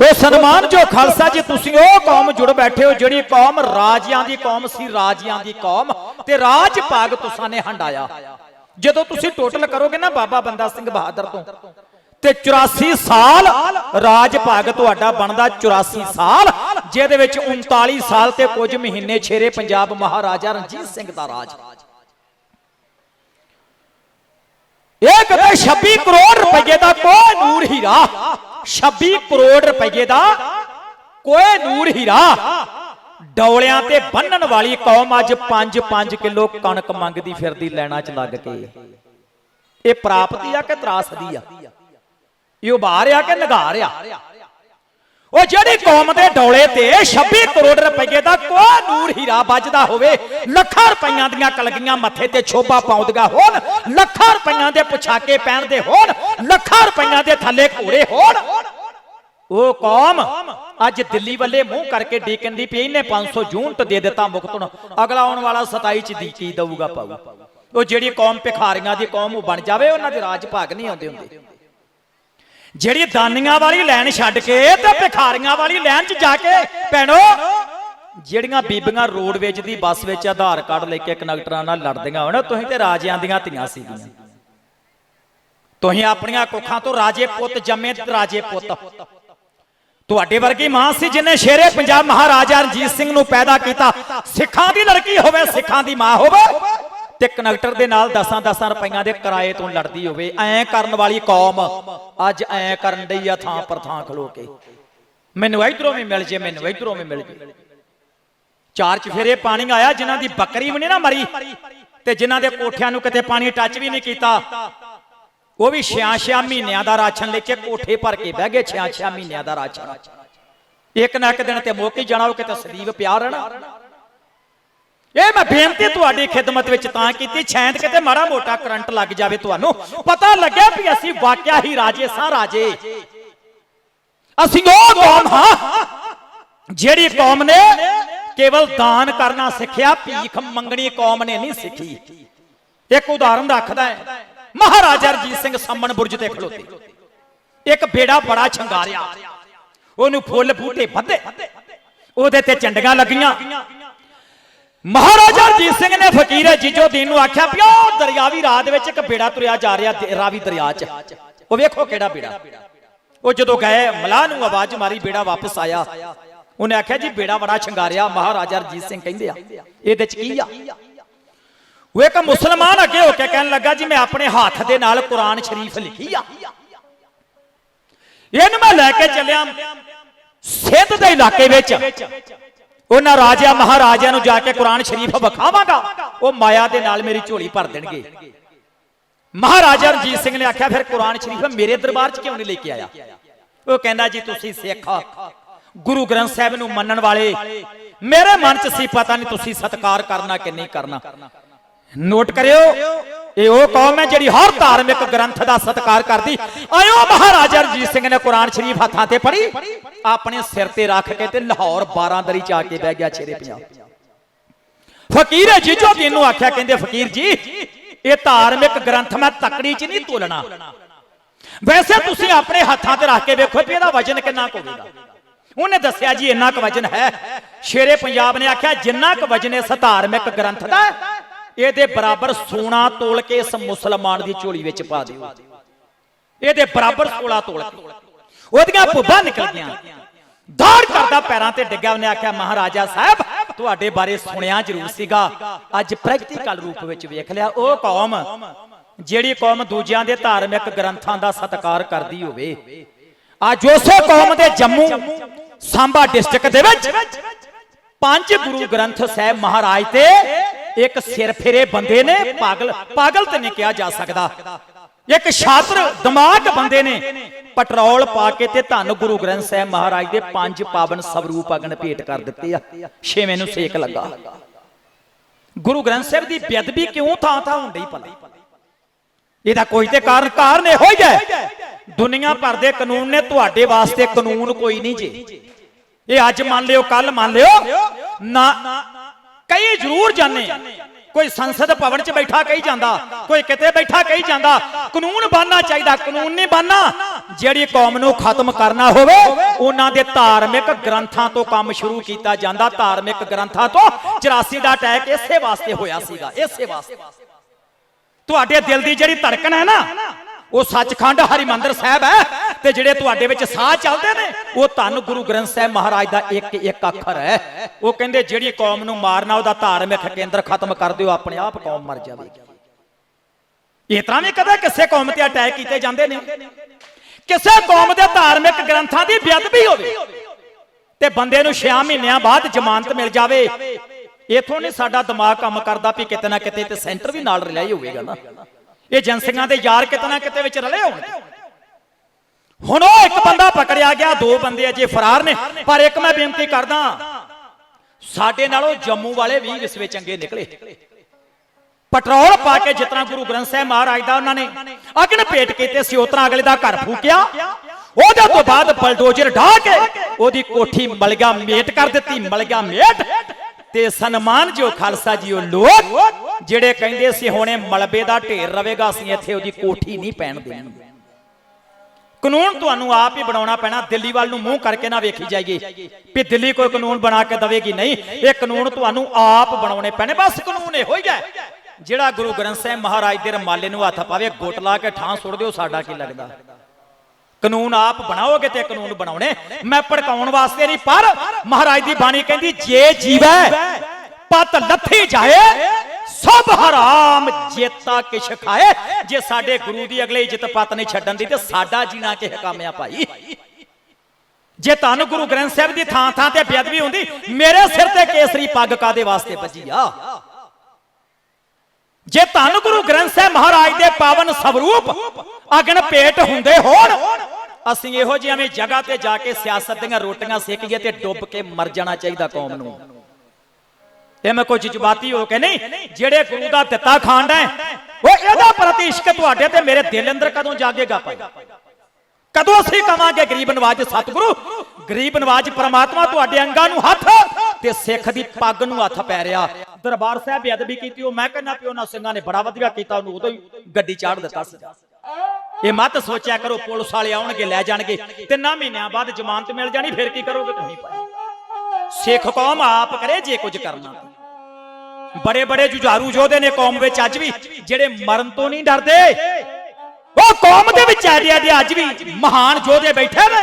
ਤੋ ਸਨਮਾਨ ਜੋ ਖਾਲਸਾ ਜੀ, ਤੁਸੀਂ ਉਹ ਕੌਮ ਜੁੜ ਬੈਠੇ ਹੋ ਜਿਹੜੀ ਕੌਮ ਰਾਜਿਆਂ ਦੀ ਕੌਮ ਸੀ, ਰਾਜਿਆਂ ਦੀ ਕੌਮ। ਤੇ ਰਾਜ ਭਾਗ ਤੁਸਾਂ ਨੇ ਹੰਡਾਇਆ। ਜਦੋਂ ਤੁਸੀਂ ਟੋਟਲ ਕਰੋਗੇ ਨਾ ਬਾਬਾ ਬੰਦਾ ਸਿੰਘ ਬਹਾਦਰ ਤੋਂ, ਤੇ 84 ਸਾਲ ਰਾਜ ਭਾਗ ਤੁਹਾਡਾ ਬਣਦਾ 84 ਸਾਲ, ਜਿਹਦੇ ਵਿੱਚ 39 ਸਾਲ ਤੇ ਕੁਝ ਮਹੀਨੇ ਛੇਰੇ ਪੰਜਾਬ ਮਹਾਰਾਜਾ ਰਣਜੀਤ ਸਿੰਘ ਦਾ ਰਾਜ। ਇਹ ਕਦੇ 26 ਕਰੋੜ ਰੁਪਏ ਦਾ ਕੋਈ ਨੂਰ ਹੀਰਾ 26 ਕਰੋੜ ਰੁਪਏ ਦਾ ਕੋਈ ਨੂਰ ਹੀਰਾ। ਡੌਲਿਆਂ ਤੇ ਬੰਨਣ ਵਾਲੀ ਕੌਮ ਅੱਜ 5-5 ਕਿਲੋ ਕਣਕ ਮੰਗਦੀ ਫਿਰਦੀ ਲੈਣਾ ਚ ਲੱਗ ਕੇ। ਇਹ ਪ੍ਰਾਪਤੀ ਆ ਕਿ ਤਰਾਸਦੀ ਆ? ਇਹ ਉਭਾਰ ਆ ਕਿ ਨਗਾਰ ਆ? ਉਹ ਜਿਹੜੀ ਕੌਮ ਦੇ ਡੌਲੇ ਤੇ 26 ਕਰੋੜ ਰੁਪਏ ਦਾ ਕੋਈ ਨੂਰ ਹੀਰਾ ਵੱਜਦਾ ਹੋਵੇ, ਲੱਖਾਂ ਰੁਪਈਆਂ ਦੀਆਂ ਕਲਗੀਆਂ ਮੱਥੇ ਤੇ ਛੋਭਾ ਪਾਉਂਦੀਆਂ ਹੋਣ, ਲੱਖਾਂ ਰੁਪਈਆਂ ਦੇ ਪੁਛਾਕੇ ਪਹਿਨਦੇ ਹੋਣ, ਲੱਖਾਂ ਰੁਪਈਆਂ ਦੇ ਥੱਲੇ ਘੋੜੇ ਹੋਣ। ਉਹ ਕੌਮ ਅੱਜ ਦਿੱਲੀ ਵੱਲੇ ਮੂੰਹ ਕਰਕੇ ਡੀਕਨ ਦੀ ਪਈ, ਇਹਨੇ 500 ਯੂਨਿਟ ਦੇ ਦਿੱਤਾ ਮੁਕਤ ਨੂੰ। ਅਗਲਾ ਆਉਣ ਵਾਲਾ 27 ਚ ਦੀ ਕੀ ਦਊਗਾ ਪਾਊ। ਉਹ ਜਿਹੜੀ ਕੌਮ ਭਿਖਾਰੀਆਂ ਦੀ ਕੌਮ ਉਹ ਬਣ ਜਾਵੇ, ਉਹਨਾਂ ਦੇ ਰਾਜ ਭਾਗ ਨਹੀਂ ਆਉਂਦੇ ਹੁੰਦੇ। ਜਿਹੜੀ ਦਾਨੀਆਂ ਵਾਲੀ ਲਾਈਨ ਛੱਡ ਕੇ ਤੇ ਭਿਖਾਰੀਆਂ ਵਾਲੀ ਲਾਈਨ 'ਚ ਜਾ ਕੇ, ਭੈਣੋ, ਜਿਹੜੀਆਂ ਬੀਬੀਆਂ ਰੋਡਵੇਜ ਦੀ ਬੱਸ ਵਿੱਚ ਆਧਾਰ ਕਾਰਡ ਲੈ ਕੇ ਕਨੈਕਟਰਾਂ ਨਾਲ ਲੜਦੀਆਂ ਹੋਣ, ਤੁਸੀਂ ਤੇ ਰਾਜਿਆਂ ਦੀਆਂ ਧੀਆਂ ਸੀਗੀਆਂ। ਤੁਸੀਂ ਆਪਣੀਆਂ ਕੁੱਖਾਂ ਤੋਂ ਰਾਜੇ ਪੁੱਤ ਜੰਮੇ ਰਾਜੇ ਪੁੱਤ। ਤੁਹਾਡੇ ਵਰਗੀ ਮਾਂ ਸੀ ਜਿਨੇ ਸ਼ੇਰੇ ਪੰਜਾਬ ਮਹਾਰਾਜਾ ਰਣਜੀਤ ਸਿੰਘ ਨੂੰ ਪੈਦਾ ਕੀਤਾ। ਸਿੱਖਾਂ ਦੀ ਲੜਕੀ ਹੋਵੇ, ਸਿੱਖਾਂ ਦੀ ਮਾਂ ਹੋਵੇ। ਤੇ ਕਨੈਕਟਰ ਦੇ ਨਾਲ 10-10 ਰੁਪਈਆਂ ਦੇ ਕਿਰਾਏ ਤੋਂ ਲੜਦੀ ਹੋਵੇ, ਐਂ ਕਰਨ ਵਾਲੀ ਕੌਮ ਅੱਜ ਐਂ ਕਰਨ ਡਈ ਆ ਥਾਂ ਪਰ ਥਾਂ ਖਲੋ ਕੇ। ਮੈਨੂੰ ਇਧਰੋਂ ਵੀ ਮਿਲ ਜੇ, ਮੈਨੂੰ ਇਧਰੋਂ ਵੀ ਮਿਲ ਜੇ। ਚਾਰ ਚਫੇਰੇ ਪਾਣੀ ਆਇਆ, ਜਿਨ੍ਹਾਂ ਦੀ ਬੱਕਰੀ ਵੀ ਨਹੀਂ ਨਾ ਮਰੀ ਤੇ ਜਿਨ੍ਹਾਂ ਦੇ ਕੋਠਿਆਂ ਨੂੰ ਕਿਤੇ ਪਾਣੀ ਟੱਚ ਵੀ ਨਹੀਂ ਕੀਤਾ। ਉਹ ਵੀ 6-6 ਮਹੀਨਿਆਂ ਦਾ ਰਾਸ਼ਨ ਲੈ ਕੇ ਕੋਠੇ ਭਰ ਕੇ ਬਹਿ ਗਏ 6-6 ਮਹੀਨਿਆਂ ਦਾ ਰਾਸ਼ਨ। ਇੱਕ ਨਾ ਇੱਕ ਦਿਨ ਤੇ ਮੁੱਕ ਹੀ ਜਾਣਾ, ਉਹ ਕਿਤੇ ਸਦੀਵ ਪਿਆ ਰਹਿਣਾ ਇਹ ਮੈਂ ਬੇਨਤੀ ਤੁਹਾਡੀ ਖਿਦਮਤ ਵਿੱਚ ਤਾਂ ਕੀਤੀ, ਛੈਂਦ ਕਿਤੇ ਮਾੜਾ ਮੋਟਾ ਕਰੰਟ ਲੱਗ ਜਾਵੇ ਤੁਹਾਨੂੰ। ਪਤਾ ਲੱਗਿਆ ਵੀ ਅਸੀਂ ਵਾਕਿਆ ਹੀ ਰਾਜੇ ਸਾਂ, ਰਾਜੇ। ਅਸੀਂ ਉਹ ਕੌਮ ਹਾਂ, ਜਿਹੜੀ ਕੌਮ ਨੇ ਕੇਵਲ ਦਾਨ ਕਰਨਾ ਸਿੱਖਿਆ, ਭੀਖ ਮੰਗਣੀ ਕੌਮ ਨੇ ਨਹੀਂ ਸਿੱਖੀ। ਇੱਕ ਉਦਾਹਰਨ ਰੱਖਦਾ ਹੈ, ਮਹਾਰਾਜਾ ਰਣਜੀਤ ਸਿੰਘ ਸੰਮਣ ਬੁਰਜ ਤੇ ਖਲੋਤੇ। ਇੱਕ ਬੇੜਾ ਬੜਾ ਛੰਗਾਰਿਆ। ਉਹਨੂੰ ਫੁੱਲ ਬੂਟੇ ਵੱਧੇ। ਉਹਦੇ ਤੇ ਚੰਡੀਆਂ ਲੱਗੀਆਂ। ਮਹਾਰਾਜਾ ਰਣਜੀਤ ਸਿੰਘ ਨੇ ਫਕੀਰ ਜੀਜੋ ਦੀਨ ਨੂੰ ਆਖਿਆ ਵੀ ਦਰਿਆਵੀ ਰਾਹ ਦੇ ਵਿੱਚ ਇੱਕ ਬੇੜਾ ਤੁਰਿਆ ਜਾ ਰਿਹਾ ਰਾਵੀ ਦਰਿਆ 'ਚ। ਉਹ ਵੇਖੋ ਕਿਹੜਾ ਬੇੜਾ। ਉਹ ਜਦੋਂ ਗਏ, ਮਲਾਹ ਨੂੰ ਆਵਾਜ਼ ਮਾਰੀ, ਬੇੜਾ ਵਾਪਸ ਆਇਆ। ਉਹਨੇ ਆਖਿਆ, ਜੀ, ਬੇੜਾ ਬੜਾ ਛੰਗਾਰਿਆ, ਮਹਾਰਾਜਾ ਰਣਜੀਤ ਸਿੰਘ ਕਹਿੰਦੇ ਆ, ਇਹਦੇ 'ਚ ਕੀ ਆ? ਉਹ ਇੱਕ ਮੁਸਲਮਾਨ ਅੱਗੇ ਹੋ ਕੇ ਕਹਿਣ ਲੱਗਾ, ਜੀ, ਮੈਂ ਆਪਣੇ ਹੱਥ ਦੇ ਨਾਲ ਕੁਰਾਨ ਸ਼ਰੀਫ ਲਿਖੀ ਆ। ਇਹਨੂੰ ਮੈਂ ਲੈ ਕੇ ਚੱਲਿਆ ਸਿੰਧ ਦੇ ਇਲਾਕੇ ਵਿੱਚ। ਉਹਨਾਂ ਰਾਜਿਆਂ ਮਹਾਰਾਜਿਆਂ ਨੂੰ ਜਾ ਕੇ ਕੁਰਾਨ ਸ਼ਰੀਫ ਵਿਖਾਵਾਂਗਾ। ਉਹ ਮਾਇਆ ਦੇ ਨਾਲ ਮੇਰੀ ਝੋਲੀ ਭਰ ਦੇਣਗੇ। ਮਹਾਰਾਜਾ ਰਣਜੀਤ ਸਿੰਘ ਨੇ ਆਖਿਆ, ਫਿਰ ਕੁਰਾਨ ਸ਼ਰੀਫ ਮੇਰੇ ਦਰਬਾਰ 'ਚ ਕਿਉਂ ਨਹੀਂ ਲੈ ਕੇ ਆਇਆ? ਉਹ ਕਹਿੰਦਾ, ਜੀ, ਤੁਸੀਂ ਸਿੱਖ ਗੁਰੂ ਗ੍ਰੰਥ ਸਾਹਿਬ ਨੂੰ ਮੰਨਣ ਵਾਲੇ, ਮੇਰੇ ਮਨ 'ਚ ਸੀ ਪਤਾ ਨਹੀਂ ਤੁਸੀਂ ਸਤਕਾਰ ਕਰਨਾ ਕਿ ਨਹੀਂ ਕਰਨਾ। ਨੋਟ ਕਰਿਓ। ਇਹ ਉਹ ਕੌਮ ਹੈ ਜਿਹੜੀ ਹਰ ਧਾਰਮਿਕ ਗ੍ਰੰਥ ਦਾ ਸਤਿਕਾਰ ਕਰਦੀ। ਆਇਓ ਮਹਾਰਾਜਾ ਰਣਜੀਤ ਸਿੰਘ ਨੇ ਕੁਰਾਨ ਸ਼ਰੀਫ ਹੱਥਾਂ ਤੇ ਪੜ੍ਹੀ। ਆਪਣੇ ਸਿਰ ਤੇ ਰੱਖ ਕੇ ਤੇ ਲਾਹੌਰ 12 ਦਰੀ ਚ ਆ ਕੇ ਬਹਿ ਗਿਆ ਛੇਰੇ ਪੰਜਾਬ ਫਕੀਰ ਜੀਜੋ ਦੀਨ ਨੂੰ ਆਖਿਆ, ਕਹਿੰਦੇ, ਫਕੀਰ ਜੀ, ਇਹ ਧਾਰਮਿਕ ਗ੍ਰੰਥ ਮੈਂ ਤਕੜੀ ਚ ਨਹੀਂ ਤੋਲਣਾ। ਵੈਸੇ ਤੁਸੀਂ ਆਪਣੇ ਹੱਥਾਂ ਤੇ ਰੱਖ ਕੇ ਵੇਖੋ ਵੀ ਇਹਦਾ ਵਜਨ ਕਿੰਨਾ ਕੁ ਹੋਵੇਗਾ। ਉਹਨੇ ਦੱਸਿਆ ਜੀ, ਇੰਨਾ ਕੁ ਵਜਨ ਹੈ। ਸ਼ੇਰੇ ਪੰਜਾਬ ਨੇ ਆਖਿਆ, ਜਿੰਨਾ ਕੁ ਵਜਨ ਇਸ ਧਾਰਮਿਕ ਗ੍ਰੰਥ ਦਾ ਇਹਦੇ ਬਰਾਬਰ ਸੋਨਾ ਤੋਲ ਕੇ ਇਸ ਮੁਸਲਮਾਨ ਦੀ ਝੋਲੀ ਵਿੱਚ ਪਾ ਦਿਓ। ਇਹਦੇ ਬਰਾਬਰ ਸੋਲਾ ਤੋਲ ਕੇ। ਉਹਦੀਆਂ ਪੁੱਬਾਂ ਨਿਕਲ ਗਈਆਂ। ਦਾੜ ਕਰਦਾ ਪੈਰਾਂ ਤੇ ਡਿੱਗਿਆ, ਉਹਨੇ ਆਖਿਆ, ਮਹਾਰਾਜਾ ਸਾਹਿਬ, ਤੁਹਾਡੇ ਬਾਰੇ ਸੁਣਿਆ ਜ਼ਰੂਰ ਸੀਗਾ। ਅੱਜ ਪ੍ਰੈਕਟੀਕਲ ਰੂਪ ਵਿੱਚ ਵੇਖ ਲਿਆ। ਉਹ ਕੌਮ, ਜਿਹੜੀ ਕੌਮ ਦੂਜਿਆਂ ਦੇ ਧਾਰਮਿਕ ਗ੍ਰੰਥਾਂ ਦਾ ਸਤਿਕਾਰ ਕਰਦੀ ਹੋਵੇ, ਅੱਜ ਉਸੇ ਕੌਮ ਦੇ ਜੰਮੂ ਸਾਂਬਾ ਡਿਸਟ੍ਰਿਕਟ ਦੇ ਵਿੱਚ ਪੰਜ ਗੁਰੂ ਗ੍ਰੰਥ ਸਾਹਿਬ ਮਹਾਰਾਜ ਤੇ ਇੱਕ ਸਿਰ ਫੇਰੇ ਬੰਦੇ ਨੇ, ਪਾਗਲ ਪਾਗਲ ਤੇ ਨਹੀਂ ਕਿਹਾ ਜਾ ਸਕਦਾ। ਇੱਕ ਛਾਤਰ ਦਿਮਾਗ ਬੰਦੇ ਨੇ। ਪੈਟਰੋਲ ਪਾ ਕੇ ਤੇ ਧੰਨ ਗੁਰੂ ਗ੍ਰੰਥ ਸਾਹਿਬ ਮਹਾਰਾਜ ਦੇ ਪੰਜ ਪਾਵਨ ਸਵਰੂਪ ਅਗਨ ਭੇਟ ਕਰ ਦਿੱਤੇ ਆ। ਛੇਵੇਂ ਨੂੰ ਸੇਕ ਲੱਗਾ। ਗੁਰੂ ਗ੍ਰੰਥ ਸਾਹਿਬ ਦੀ ਬੇਅਦਬੀ ਕਿਉਂ ਥਾਂ ਥਾਂ ਹੁੰਦੀ ਭਲਾ? ਇਹਦਾ ਕੋਈ ਤੇ ਕਾਰਨ ਕਾਰਨ ਇਹੋ ਹੀ ਹੈ। ਦੁਨੀਆ ਭਰ ਦੇ ਕਾਨੂੰਨ ਨੇ ਤੁਹਾਡੇ ਵਾਸਤੇ ਕਾਨੂੰਨ ਕੋਈ ਨਹੀਂ ਜੀ। ਇਹ ਅੱਜ ਮੰਨ ਲਿਓ ਕੱਲ ਮੰਨ ਲਿਓ। ਨਾ ਕਈ ਜ਼ਰੂਰ ਜਾਣੇ। ਕੋਈ ਸੰਸਦ ਭਵਨ 'ਚ ਬੈਠਾ ਕਹੀ ਜਾਂਦਾ, ਕੋਈ ਕਿਤੇ ਬੈਠਾ ਕਹੀ ਜਾਂਦਾ। ਕਾਨੂੰਨ ਬਣਨਾ ਚਾਹੀਦਾ, ਕਾਨੂੰਨ ਨਹੀਂ ਬਣਨਾ। ਜਿਹੜੀ ਕੌਮ ਨੂੰ ਖਤਮ ਕਰਨਾ ਹੋਵੇ, ਉਹਨਾਂ ਦੇ ਧਾਰਮਿਕ ਗ੍ਰੰਥਾਂ ਤੋਂ ਕੰਮ ਸ਼ੁਰੂ ਕੀਤਾ ਜਾਂਦਾ। ਧਾਰਮਿਕ ਗ੍ਰੰਥਾਂ ਤੋਂ 84 ਦਾ ਅਟੈਕ ਇਸੇ ਵਾਸਤੇ ਹੋਇਆ ਸੀਗਾ, ਇਸੇ ਵਾਸਤੇ। ਤੁਹਾਡੇ ਦਿਲ ਦੀ ਜਿਹੜੀ ਧੜਕਣ ਹੈ ਨਾ, ਉਹ ਸੱਚਖੰਡ ਹਰਿਮੰਦਰ ਸਾਹਿਬ ਹੈ। ਤੇ ਜਿਹੜੇ ਤੁਹਾਡੇ ਵਿੱਚ ਸਾਹ ਚੱਲਦੇ ਨੇ, ਉਹ ਧੰਨ ਗੁਰੂ ਗ੍ਰੰਥ ਸਾਹਿਬ ਮਹਾਰਾਜ ਦਾ ਇੱਕ ਇੱਕ ਅੱਖਰ ਹੈ। ਉਹ ਕਹਿੰਦੇ, ਜਿਹੜੀ ਕੌਮ ਨੂੰ ਮਾਰਨਾ, ਉਹਦਾ ਧਾਰਮਿਕ ਕੇਂਦਰ ਖਤਮ ਕਰ ਦਿਓ, ਆਪਣੇ ਆਪ ਕੌਮ ਮਰ ਜਾਵੇਗੀ। ਇਸ ਤਰ੍ਹਾਂ ਵੀ ਕਦੇ ਕਿਸੇ ਕੌਮ ਤੇ ਅਟੈਕ ਕੀਤੇ ਜਾਂਦੇ ਨੇ। ਕਿਸੇ ਕੌਮ ਦੇ ਧਾਰਮਿਕ ਗ੍ਰੰਥਾਂ ਦੀ ਬੇਅਦਬੀ ਹੋਵੇ ਤੇ ਬੰਦੇ ਨੂੰ 6 ਮਹੀਨਿਆਂ ਬਾਅਦ ਜ਼ਮਾਨਤ ਮਿਲ ਜਾਵੇ, ਇਥੋਂ ਨਹੀਂ ਸਾਡਾ ਦਿਮਾਗ ਕੰਮ ਕਰਦਾ ਵੀ ਕਿਤੇ ਨਾ ਕਿਤੇ ਤੇ ਸੈਂਟਰ ਵੀ ਨਾਲ ਰਲਿਆ ਹੀ ਹੋਵੇਗਾ ਨਾ। ਇਹ ਏਜੰਸੀਆਂ ਦੇ ਯਾਰ ਕਿਤੇ ਨਾ ਕਿਤੇ ਵਿੱਚ ਰਲੇ ਹੋਣਗੇ। ਹੁਣ ਉਹ ਇੱਕ ਬੰਦਾ ਪਕੜਿਆ ਗਿਆ, ਦੋ ਬੰਦੇ ਅਜੇ ਫਰਾਰ ਨੇ, ਪਰ ਇੱਕ ਮੈਂ ਬੇਨਤੀ ਕਰਦਾ ਸਾਡੇ ਨਾਲੋਂ ਜੰਮੂ ਵਾਲੇ ਵੀ ਇਸ ਵਿੱਚ ਚੰਗੇ ਨਿਕਲੇ। ਪੈਟਰੋਲ ਪਾ ਕੇ ਜਿਤਨਾ ਗੁਰੂ ਗ੍ਰੰਥ ਸਾਹਿਬ ਮਹਾਰਾਜ ਦਾ ਉਹਨਾਂ ਨੇ ਅਗਨ ਭੇਟ ਕੀਤੇ ਸੀ ਉਤਨਾ ਅਗਲੇ ਦਾ ਘਰ ਫੂਕਿਆ। ਉਹਦੇ ਤੋਂ ਬਾਅਦ ਬਲਡੋਜ਼ਰ ਢਾਹ ਕੇ ਉਹਦੀ ਕੋਠੀ ਮਲਗਾ ਮੇਟ ਕਰ ਦਿੱਤੀ, ਮਲਗਾ ਮੇਟ। ਤੇ ਸਨਮਾਨ ਜੋ ਖਾਲਸਾ ਜੀ ਉਹ ਲੋਕ, ਜਿਹੜੇ ਕਹਿੰਦੇ ਸੀ ਹੁਣੇ ਮਲਬੇ ਦਾ ਢੇਰ ਰਵੇਗਾ, ਅਸੀਂ ਇੱਥੇ ਉਹਦੀ ਕੋਠੀ ਨਹੀਂ ਪੈਣ ਦੇਣੀ। ਕਾਨੂੰਨ ਤੁਹਾਨੂੰ ਆਪ ਹੀ ਬਣਾਉਣਾ ਪੈਣਾ ਦਿੱਲੀ ਵੱਲ ਨੂੰ ਮੂੰਹ ਕਰਕੇ ਨਾ ਵੇਖੀ ਜਾਈਏ ਵੀ ਦਿੱਲੀ ਕੋਈ ਕਾਨੂੰਨ ਬਣਾ ਕੇ ਦਵੇਗੀ ਨਹੀਂ, ਇਹ ਕਾਨੂੰਨ ਤੁਹਾਨੂੰ ਆਪ ਬਣਾਉਣੇ ਪੈਣੇ, ਬਸ ਕਾਨੂੰਨ ਇਹੋ ਹੀ ਹੈ। ਜਿਹੜਾ ਗੁਰੂ ਗ੍ਰੰਥ ਸਾਹਿਬ ਮਹਾਰਾਜ ਦੇ ਰਮਾਲੇ ਨੂੰ ਹੱਥ ਪਾਵੇ, ਗੁੱਟ ਲਾ ਕੇ ਠਾਂ ਸੁੱਟ ਦਿਓ, ਸਾਡਾ ਕੀ ਲੱਗਦਾ? ਕਾਨੂੰਨ ਆਪ ਬਣਾਓਗੇ ਤੇ ਕਾਨੂੰਨ ਬਣਾਉਣੇ। ਮੈਂ ਭੜਕਾਉਣ ਵਾਸਤੇ ਨਹੀਂ, ਪਰ ਮਹਾਰਾਜ ਦੀ ਬਾਣੀ ਕਹਿੰਦੀ, ਜੇ ਜੀਵੈ, ਪਤ ਲੱਥੀ ਜਾਏ ਸਭ ਹਰਾਮ, ਜੇਤਾ ਕਿਛ ਖਾਏ। ਜੇ ਸਾਡੇ ਗੁਰੂ ਦੀ ਅਗਲੇ ਇੱਜ਼ਤ ਪਤ ਨਹੀਂ ਛੱਡਣ ਦੀ, ਤੇ ਸਾਡਾ ਜੀਣਾ ਕਿਹ ਕਾਮਿਆ ਭਾਈ? ਜੇ ਧੰਨ ਗੁਰੂ ਗ੍ਰੰਥ ਸਾਹਿਬ ਦੀ ਥਾਂ ਥਾਂ ਤੇ ਬੇਅਦਬੀ ਹੁੰਦੀ, ਮੇਰੇ ਸਿਰ ਤੇ ਕੇਸਰੀ ਪੱਗ ਕਾਦੇ ਵਾਸਤੇ ਵੱਜੀ ਆ? ਜੇ ਤੁਹਾਨੂੰ ਗੁਰੂ ਗ੍ਰੰਥ ਸਾਹਿਬ ਮਹਾਰਾਜ ਦੇ ਪਾਵਨ ਸਵਰੂਪ ਅਗਨ ਪੇਟ ਹੁੰਦੇ ਹੋਣ, ਅਸੀਂ ਇਹੋ ਜਿਹੀ ਐਵੇਂ ਜਗ੍ਹਾ ਤੇ ਜਾ ਕੇ ਸਿਆਸਤ ਦੀਆਂ ਰੋਟੀਆਂ ਸੇਕੀਏ ਤੇ ਡੁੱਬ ਕੇ ਮਰ ਜਾਣਾ ਚਾਹੀਦਾ ਕੌਮ ਨੂੰ। ਤੇ ਮੈਂ ਕੋਈ ਜਜ਼ਬਾਤੀ ਹੋ ਕੇ ਨਹੀਂ, ਜਿਹੜੇ ਗੁਰੂ ਦਾ ਦਿੱਤਾ ਖਾਂਡਾ ਹੈ, ਉਹ ਇਹਦਾ ਪ੍ਰਤੀ ਇਸ਼ਕ ਤੁਹਾਡੇ ਤੇ ਮੇਰੇ ਦਿਲ ਅੰਦਰ ਕਦੋਂ ਜਾਗੇਗਾ ਭਾਈ? ਕਦੋਂ ਅਸੀਂ ਕਵਾਂਗੇ ਗਰੀਬ ਨਵਾਜ ਸਤਿਗੁਰੂ? ਗਰੀਬ ਨਵਾਜ ਪ੍ਰਮਾਤਮਾ ਤੁਹਾਡੇ ਅੰਗਾਂ ਨੂੰ ਹੱਥ ਤੇ ਸਿੱਖ ਦੀ ਪੱਗ ਨੂੰ ਹੱਥ ਪੈ ਰਿਹਾ। ਦਰਬਾਰ ਸਾਹਿਬ ਬੇਅਦਬੀ ਕੀਤੀ, ਉਹ ਮੈਂ ਕਹਿੰਦਾ ਪਿਓ ਨਾ ਸਿੰਘਾਂ ਨੇ ਬੜਾ ਵਧੀਆ ਕੀਤਾ, ਉਹਨੂੰ ਉਦੋਂ ਹੀ ਗੱਡੀ ਚਾੜ ਦਿੱਤਾ ਸੀ। ਇਹ ਮਤ ਸੋਚਿਆ ਕਰੋ, ਪੁਲਿਸ ਵਾਲੇ ਆਉਣਗੇ, ਲੈ ਜਾਣਗੇ। ਤਿੰਨਾਂ ਮਹੀਨਿਆਂ ਬਾਅਦ ਜ਼ਮਾਨਤ ਮਿਲ ਜਾਣੀ, ਫਿਰ ਕੀ ਕਰੋਗੇ ਤੁਸੀਂ ਭਾਈ? ਸਿੱਖ ਕੌਮ ਆਪ ਕਰੇ ਜੇ ਕੁਝ ਕਰਨਾ। ਬੜੇ ਬੜੇ ਜੁਝਾਰੂ ਯੋਧੇ ਨੇ ਕੌਮ ਵਿੱਚ ਅੱਜ ਵੀ, ਜਿਹੜੇ ਮਰਨ ਤੋਂ ਨਹੀਂ ਡਰਦੇ। ਉਹ ਕੌਮ ਦੇ ਵਿੱਚ ਐਡੇ ਐਡੇ ਅੱਜ ਵੀ ਮਹਾਨ ਯੋਧੇ ਬੈਠੇ ਨੇ,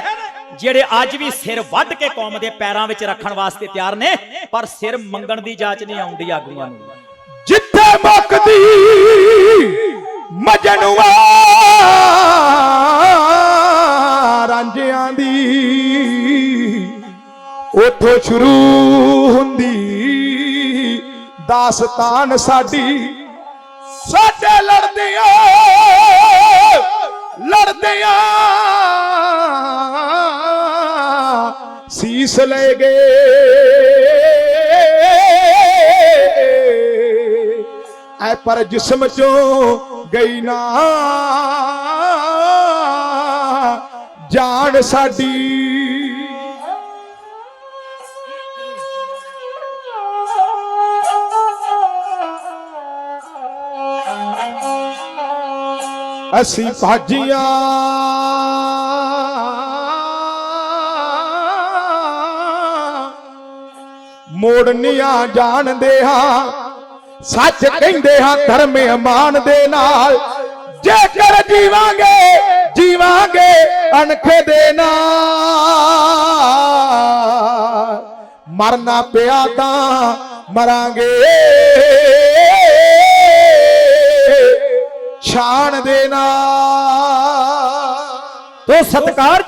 ਜਿਹੜੇ ਅੱਜ ਵੀ ਸਿਰ ਵੱਢ ਕੇ ਕੌਮ ਦੇ ਪੈਰਾਂ ਵਿੱਚ ਰੱਖਣ ਵਾਸਤੇ ਤਿਆਰ ਨੇ, ਪਰ ਸਿਰ ਮੰਗਣ ਦੀ ਜਾਂਚ ਨਹੀਂ ਆਉਂਦੀ ਆਗੂਆਂ ਨੂੰ। ਜਿੱਥੇ ਮੁੱਕਦੀ ਮਜਨੂਆ ਰਾਂਝਿਆਂ ਦੀ, ਉਥੋਂ ਸ਼ੁਰੂ ਹੁੰਦੀ ਦਾਸਤਾਨ ਸਾਡੀ, ਸਾਡੇ ਲੜਦਿਆਂ ਲੜਦਿਆਂ ਸੀਸ ਲੈ ਗਏ। ਐ ਪਰ ਜਿਸਮ ਚੋਂ ਗਈ ਨਾ, ਜਾਨ ਸਾਡੀ। ਅਸੀਂ ਭਾਜੀਆਂ। ਮੋੜਨੀਆਂ ਜਾਣਦੇ ਹਾਂ। ਸੱਚ ਕਹਿੰਦੇ ਹਾਂ, ਧਰਮ ਇਮਾਨ ਦੇ ਨਾਲ। ਜੇਕਰ ਜੀਵਾਂਗੇ ਜੀਵਾਂਗੇ ਅਣਖ ਦੇ ਨਾਲ। ਮਰਨਾ ਪਿਆ ਤਾਂ ਮਰਾਂਗੇ। ਸ਼ਾਨ ਦੇ ਨਾਲ। ਤੋ ਸਤਕਾਰ